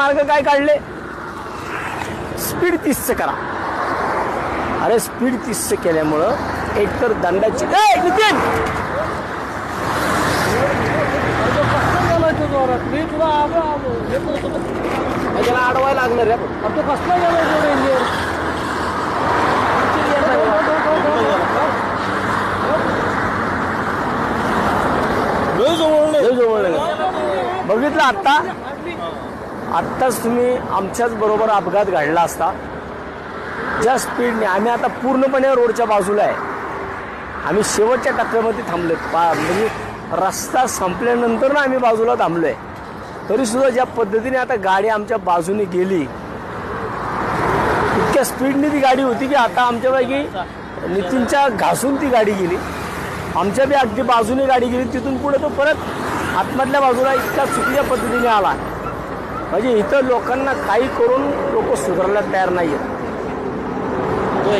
मार्ग काय काढले? स्पीड तीसचं करा. अरे स्पीड तीसचं केल्यामुळं एकतर दंडाची नितीन. त्याला अडवायला लागलं रे. अरे तो कसला गेला जवळ. बघितलं आत्ता? आत्ताच तुम्ही आमच्याच बरोबर अपघात घडला असता. ज्या स्पीडने आम्ही आता पूर्णपणे रोडच्या बाजूला आहे. आम्ही शेवटच्या टप्प्यामध्ये थांबलो पा म्हणजे रस्ता संपल्यानंतर ना आम्ही बाजूला थांबलो आहे तरीसुद्धा ज्या पद्धतीने आता गाडी आमच्या बाजूने गेली इतक्या स्पीडने ती गाडी होती की आता आमच्यापैकी नितीनच्या घासून ती गाडी गेली. आमच्या बी अगदी बाजूने गाडी गेली तिथून पुढे तो परत आतमधल्या बाजूला इतक्या चुकीच्या पद्धतीने आला. म्हणजे इथं लोकांना काही करून लोक सुधारायला तयार नाही आहेत